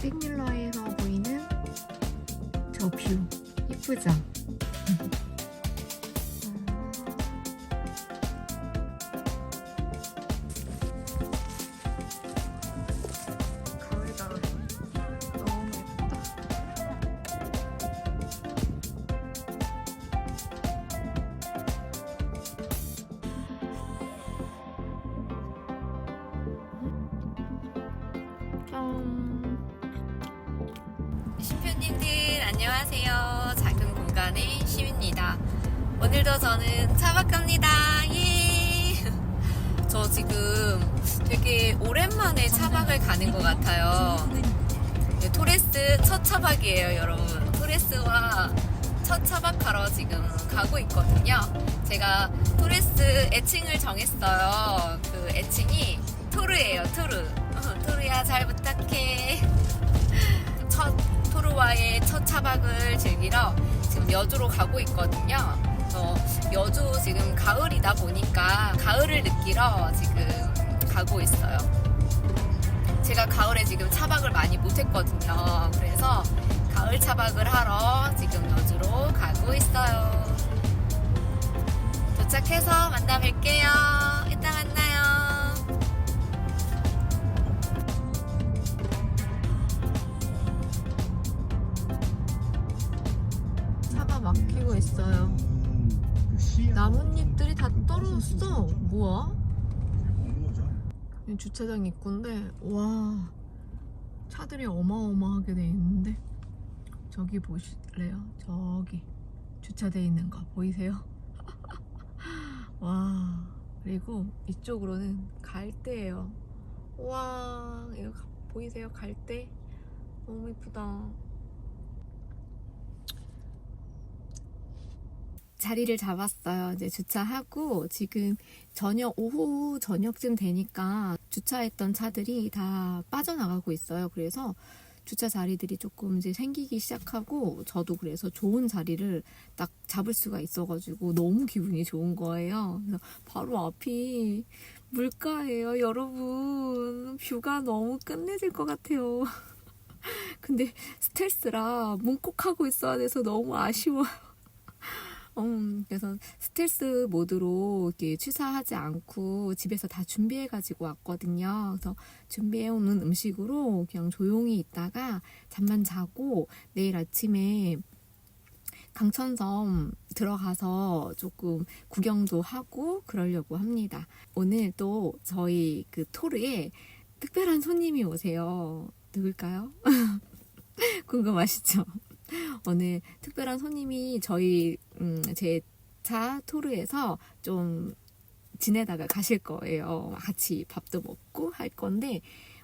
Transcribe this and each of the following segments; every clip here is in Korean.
백밀러에서 보이는 저 뷰 이쁘죠? 예쁘다. 짠. 안녕하세요. 작은 공간의 시입니다. 오늘도 저는 차박 갑니다. 예. 저 지금 되게 오랜만에 차박을 가는 것 같아요. 네, 토레스 첫 차박이에요, 여러분. 토레스와 첫 차박하러 지금 가고 있거든요. 제가 토레스 애칭을 정했어요. 그 애칭이 토르예요, 토르. 어, 토르야 잘 부탁해. 첫 토르와의 첫 차박을 즐기러 지금 여주로 가고 있거든요. 어, 여주 지금 가을이다 보니까 가을을 느끼러 지금 가고 있어요. 제가 가을에 지금 차박을 많이 못했거든요. 그래서 가을 차박을 하러 지금 여주로 가고 있어요. 도착해서 만나 뵐게요. 있어요. 나뭇잎들이 다 떨어졌어. 뭐야? 주차장 입구인데 와 차들이 어마어마하게 돼 있는데 저기 보실래요? 저기 주차돼 있는 거 보이세요? 와 그리고 이쪽으로는 갈대예요. 와 이거 가- 보이세요? 갈대 너무 이쁘다. 자리를 잡았어요. 이제 주차하고 지금 저녁 오후 저녁쯤 되니까 주차했던 차들이 다 빠져나가고 있어요. 그래서 주차 자리들이 조금 이제 생기기 시작하고 저도 그래서 좋은 자리를 딱 잡을 수가 있어가지고 너무 기분이 좋은 거예요. 그래서 바로 앞이 물가예요, 여러분. 뷰가 너무 끝내줄 것 같아요. 근데 스텔스라 문콕하고 있어야 돼서 너무 아쉬워요. 음, 그래서 스텔스 모드로 이렇게 취사하지 않고 집에서 다 준비해 가지고 왔거든요. 그래서 준비해 오는 음식으로 그냥 조용히 있다가 잠만 자고 내일 아침에 강천섬 들어가서 조금 구경도 하고 그러려고 합니다. 오늘 또 저희 그 토르에 특별한 손님이 오세요. 누굴까요? 궁금하시죠? 오늘 특별한 손님이 저희 음, 제 차 토르에서 좀 지내다가 가실 거예요. 같이 밥도 먹고 할 건데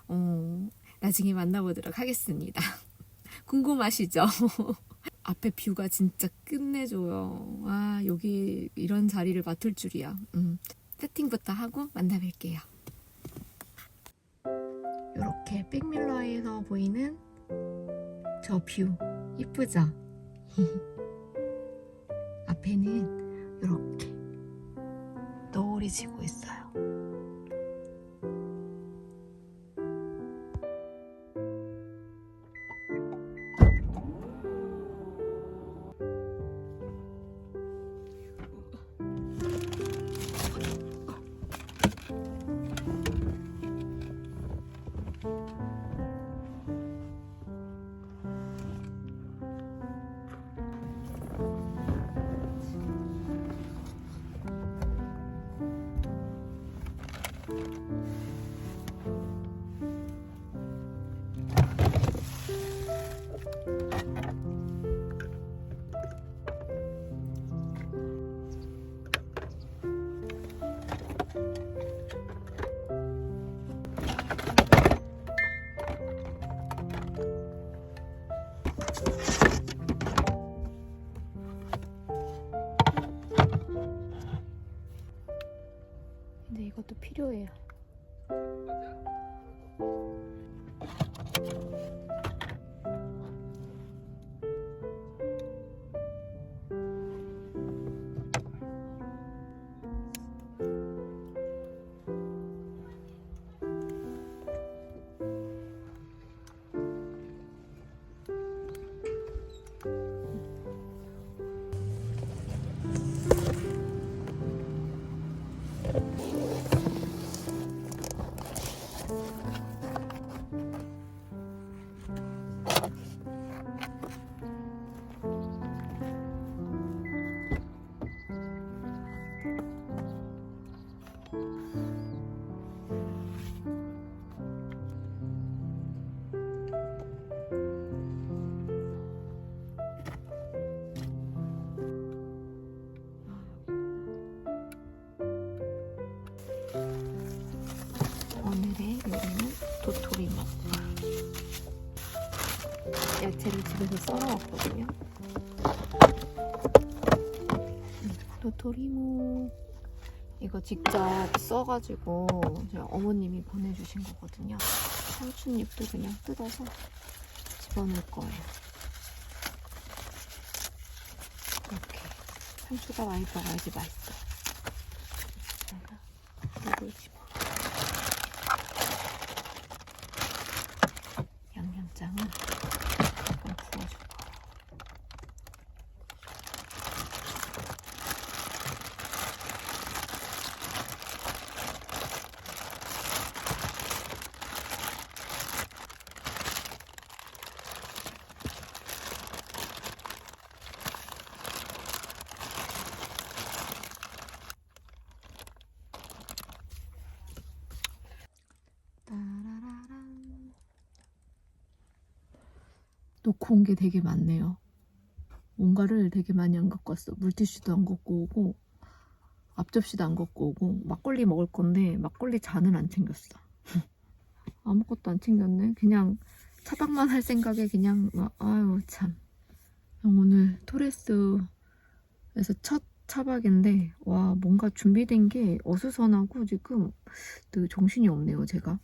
어, 나중에 만나보도록 하겠습니다. 궁금하시죠? 앞에 뷰가 진짜 끝내줘요. 와 여기 이런 자리를 맡을 줄이야. 음, 세팅부터 하고 만나 뵐게요. 이렇게 백밀러에서 보이는 저 뷰 이쁘죠? 앞에는 이렇게 노을이 지고 있어요. Thank you. 오늘의 요리는 도토리묵 야채를 집에서 썰어 왔거든요. 도토리묵. 이거 직접 써가지고 제 어머님이 보내주신 거거든요. 상추잎도 그냥 뜯어서 집어넣을 거예요. 이렇게 상추가 많이 들어가야지 맛있어. 제가 이걸 집어. 양념장은 약간 부어줄 거예요. 따라라란. 놓고 온 게 되게 많네요. 뭔가를 되게 많이 안 갖고 왔어. 물티슈도 안 갖고 오고, 앞접시도 안 갖고 오고, 막걸리 먹을 건데, 막걸리 잔을 안 챙겼어. 아무것도 안 챙겼네. 그냥 차박만 할 생각에 그냥, 막, 아유, 참. 오늘 토레스에서 첫 차박인데, 와, 뭔가 준비된 게 어수선하고 지금 그 정신이 없네요, 제가.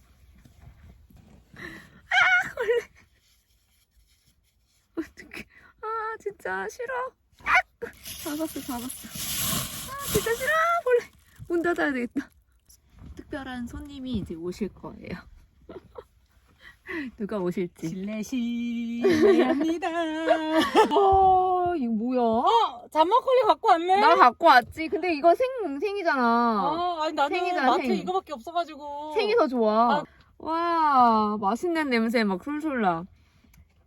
어떡해. 아, 진짜 싫어. 아! 잡았어, 잡았어. 아, 진짜 싫어. 원래 문 닫아야 되겠다. 특별한 손님이 이제 오실 거예요. 누가 오실지. 질레시 합니다. 어, 이거 뭐야? 어, 잔막걸리 갖고 왔네. 나 갖고 왔지. 근데 이거 생, 생이잖아. 어, 아니 나는 생이잖아, 마트에 생. 이거밖에 없어가지고. 생이 더 좋아. 아. 와, 맛있는 냄새 막 솔솔 나.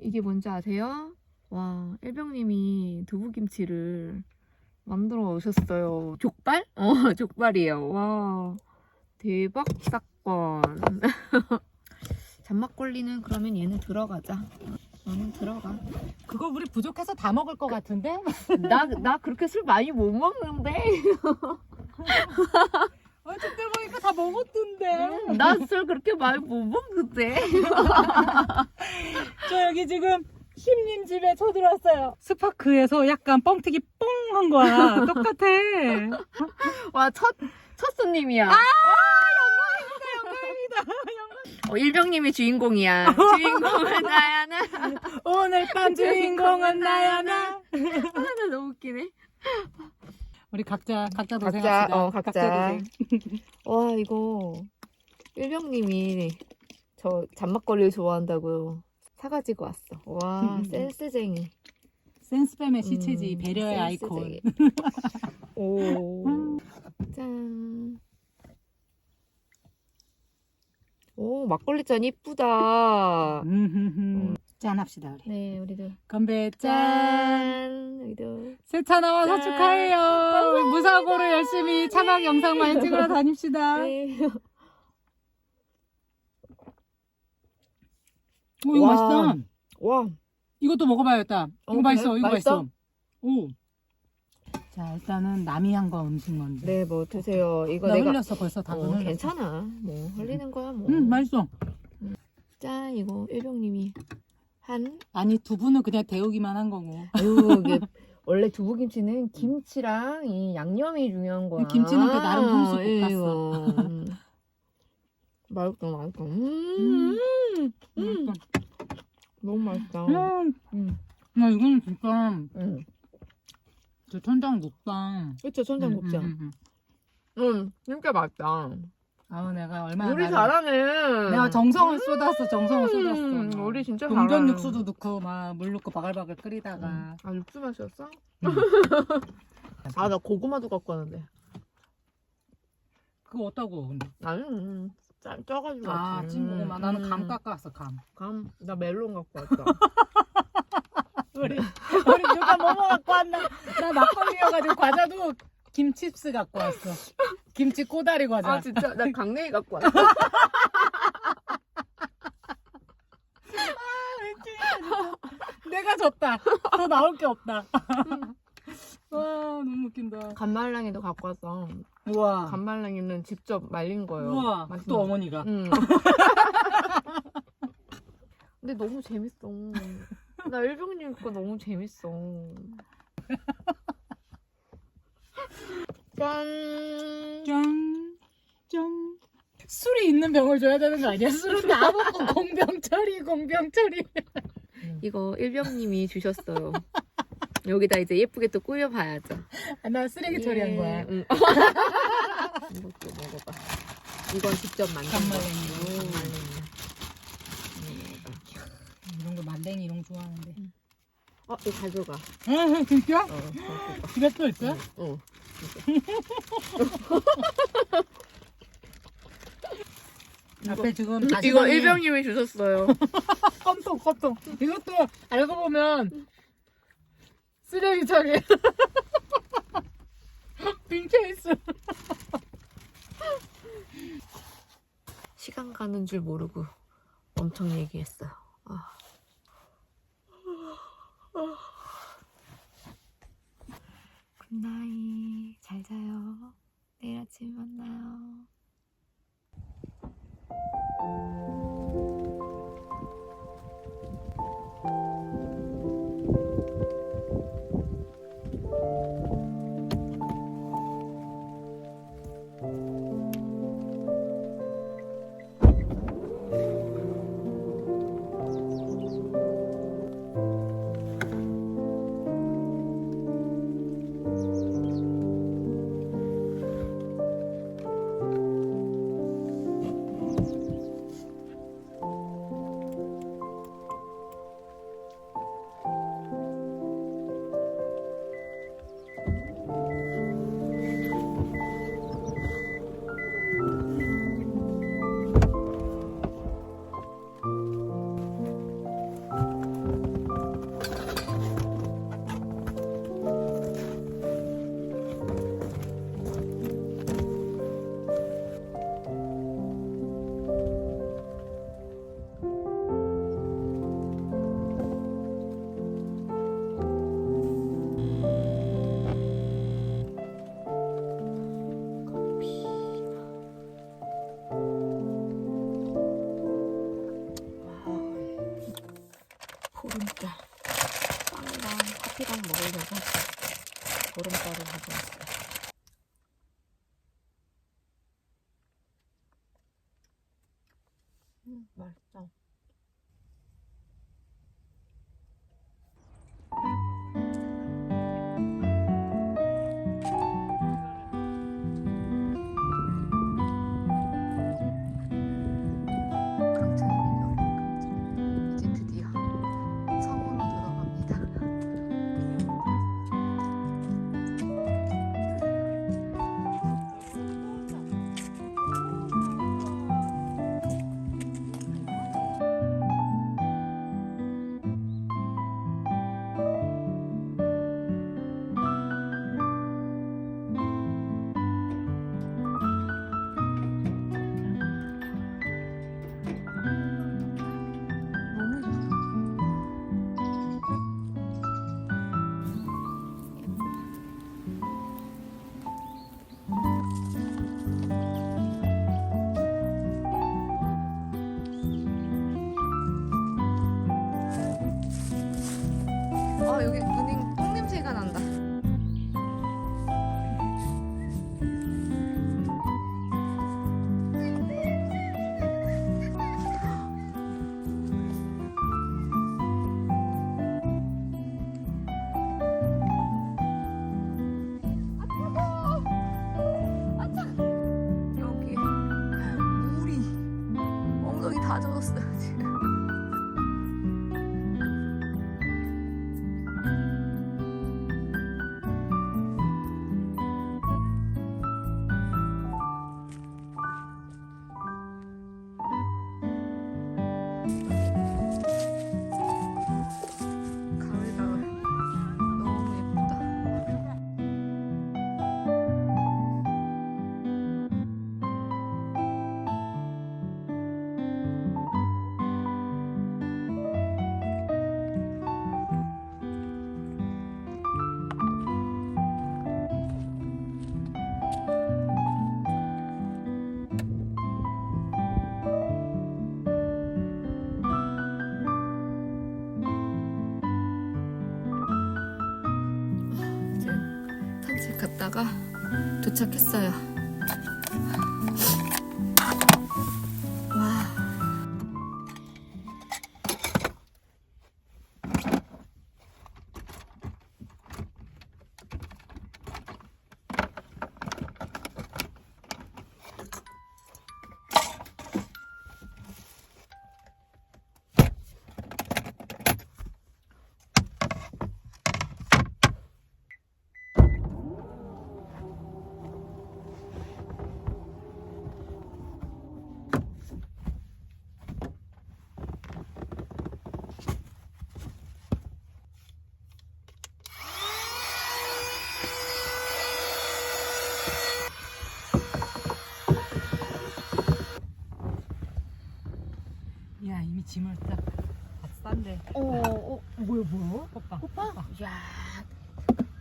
이게 뭔지 아세요? 와, 일병님이 두부김치를 만들어 오셨어요. 족발? 어, 족발이에요. 와, 대박 사건. 잔막걸리는 그러면 얘는 들어가자. 너는 들어가. 그거 우리 부족해서 다 먹을 것 같은데? 나, 나 그렇게 술 많이 못 먹는데. 어쨌든 보니까 다 먹었던데. 나술 그렇게 많이 못 먹는데. 저 여기 지금 심님 집에 쳐들어왔어요. 스파크에서 약간 뻥튀기 뻥한 거야. 똑같아. 와, 첫, 첫 손님이야. 아, 어, 일병님이 주인공이야. 주인공은 나야 나. 오늘 밤 주인공은 나야나. 하나 너무 웃기네. 우리 각자 각자 각자, 도생합시다. 어, 각자. 도생. 와, 이거 일병님이 저 잔막걸리를 좋아한다고 사가지고 왔어. 와, 센스쟁이. 센스팸의 시체지 음, 배려의 아이콘. 센스쟁이. 오, 짠. 오, 막걸리 잔 이쁘다. 음흠흠. 짠 합시다 우리. 네, 우리도 건배 짠. 짠. 우리도 세차 나와서 짠. 축하해요. 우리 무사고로 열심히 차박 영상 많이 찍으러 다닙시다. 네. 오, 이거 와. 맛있다. 와, 이것도 먹어봐야겠다. 어, 이거 맛있어. 그래? 이거 맛있어? 맛있어. 오. 자, 일단은 남이 한 거 음식 먼저. 네, 뭐 드세요. 이거 나 내가 흘렸어 벌써 다 어. 괜찮아. 뭐 흘리는 거야 뭐. 음, 맛있어. 짠 이거 일병님이 한 아니 두부는 그냥 데우기만 한 거고. 아유 이게 원래 두부김치는 김치랑 이 양념이 중요한 거야. 김치는 그 나름 예, 볶았어. 이거. 음. 맛있다 맛있다. 음, 음, 음. 맛있어. 너무 맛있다. 음, 음, 야 이거는 진짜 음. 저 천장 녹당. 그쵸 천장국장. 음, 음, 음. 음, 진짜 맛있다. 아우 내가 얼마나 우리 나를- 잘하네. 내가 정성을 쏟았어. 정성을 음, 쏟았어. 우리 진짜 동전 잘하네. 육수도 넣고 막 물 넣고 바글바글 끓이다가. 음. 아 육수 맛이었어? 음. 아나 고구마도 갖고 왔는데. 그거 어떠고 근데? 나는 음, 짜, 쪄가지고 아 왔지. 찐고구마. 나는 감 음. 깎아왔어 감. 감? 나 멜론 갖고 왔다. 우리 우리 누가 뭐뭐 갖고 왔나? 나 막걸리여가지고 과자도 김칩스 갖고 왔어. 김치 꼬다리 과자. 아 진짜 나 강냉이 갖고 왔다. 내가 졌다. 더 나올 게 없다. 와 너무 웃긴다. 간말랑이도 갖고 왔어. 우와. 간말랑이는 직접 말린 거예요. 우와. 맛있는 또 거. 어머니가. 응. 근데 너무 재밌어. 나 일병님 거 너무 재밌어. 짠. 짠. 짠. 술이 있는 병을 줘야 되는 거 아니야? 술은 다 먹고 공병 처리, 공병 처리. 이거 일병님이 주셨어요. 여기다 이제 예쁘게 또 꾸며봐야죠. 아, 나 쓰레기 처리한 거야. 예, 응. 이것도 먹어봐. 이건 직접 만든 거. 간말랭이. 음, 간말랭이. 이런 거 만댕이 이런 거 좋아하는데. 어, 이거 가져가. 아, 진짜? 어, 가져가. 집에 또 있어? 어. 앞에 지금 이거 가시방이 일병님이 주셨어요. 껌통 껌통 이것도 알고 보면 쓰레기 처리 빈 케이스 시간 가는 줄 모르고 엄청 얘기했어요. 맛있다. 도착했어요. 짐을 딱 싼데. 어, 어 뭐야 뭐야? 호빵. 호빵. 야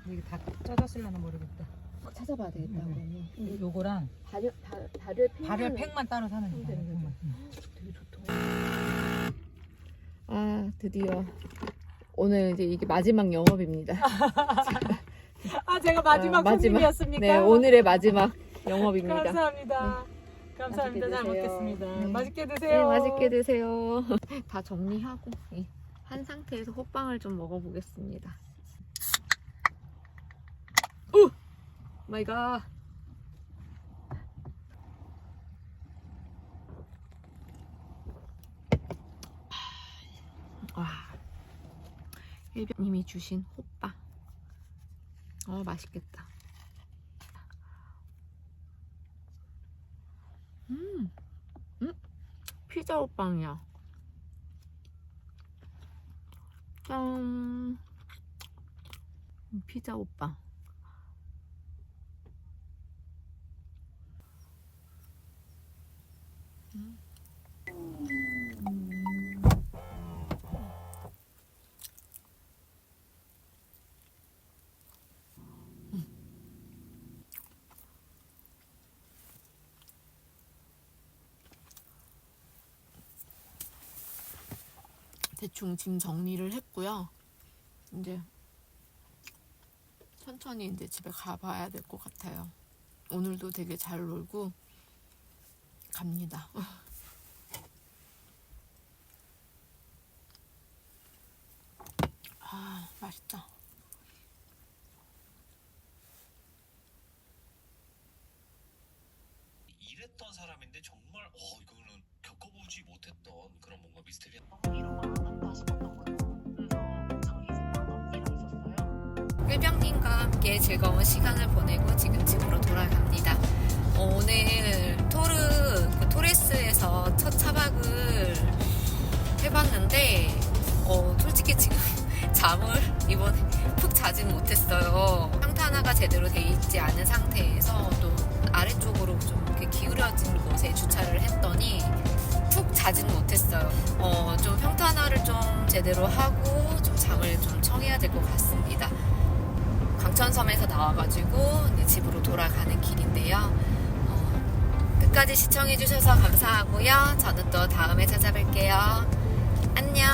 이게 다 쪄졌을려나 모르겠다. 찾아봐야 되겠다 음. 그러면. 요거랑 발열 발, 발열 팩 발열 팩만 따로 사는 거야. 되게 좋다. 아 드디어 오늘 이제 이게 마지막 영업입니다. 아 제가 마지막 어, 마지막. 손님이었습니까? 네 오늘의 마지막 영업입니다. 감사합니다. 감사합니다. 잘 먹겠습니다. 네. 맛있게 네 드세요. 맛있게 드세요. 다 정리하고 이한 상태에서 호빵을 좀 먹어보겠습니다. 오 마이 갓. 와 일병님이 주신 호빵. 어 맛있겠다. 음, 음, 피자 호빵이야. 짠. 피자 호빵. 음. 대충 짐 정리를 했고요. 이제 천천히 이제 집에 가봐야 될 것 같아요. 오늘도 되게 잘 놀고 갑니다. 아, 맛있다. 일했던 사람인데 정말 어 이거는 보지 못했던 그런 뭔가 미스테리한 일병님과 함께 즐거운 시간을 보내고 지금 집으로 돌아갑니다. 어, 오늘 토르 그 토레스에서 첫 차박을 해봤는데 어, 솔직히 지금 잠을 이번에 푹 자진 못했어요. 평탄화가 제대로 돼 있지 않은 상태에서 또 아래쪽으로 좀 이렇게 기울여진 곳에 주차를 했더니 푹 자진 못했어요. 어, 좀 평탄화를 좀 제대로 하고 좀 잠을 좀 청해야 될 것 같습니다. 광천섬에서 나와가지고 집으로 돌아가는 길인데요. 어, 끝까지 시청해주셔서 감사하고요. 저는 또 다음에 찾아뵐게요. 안녕.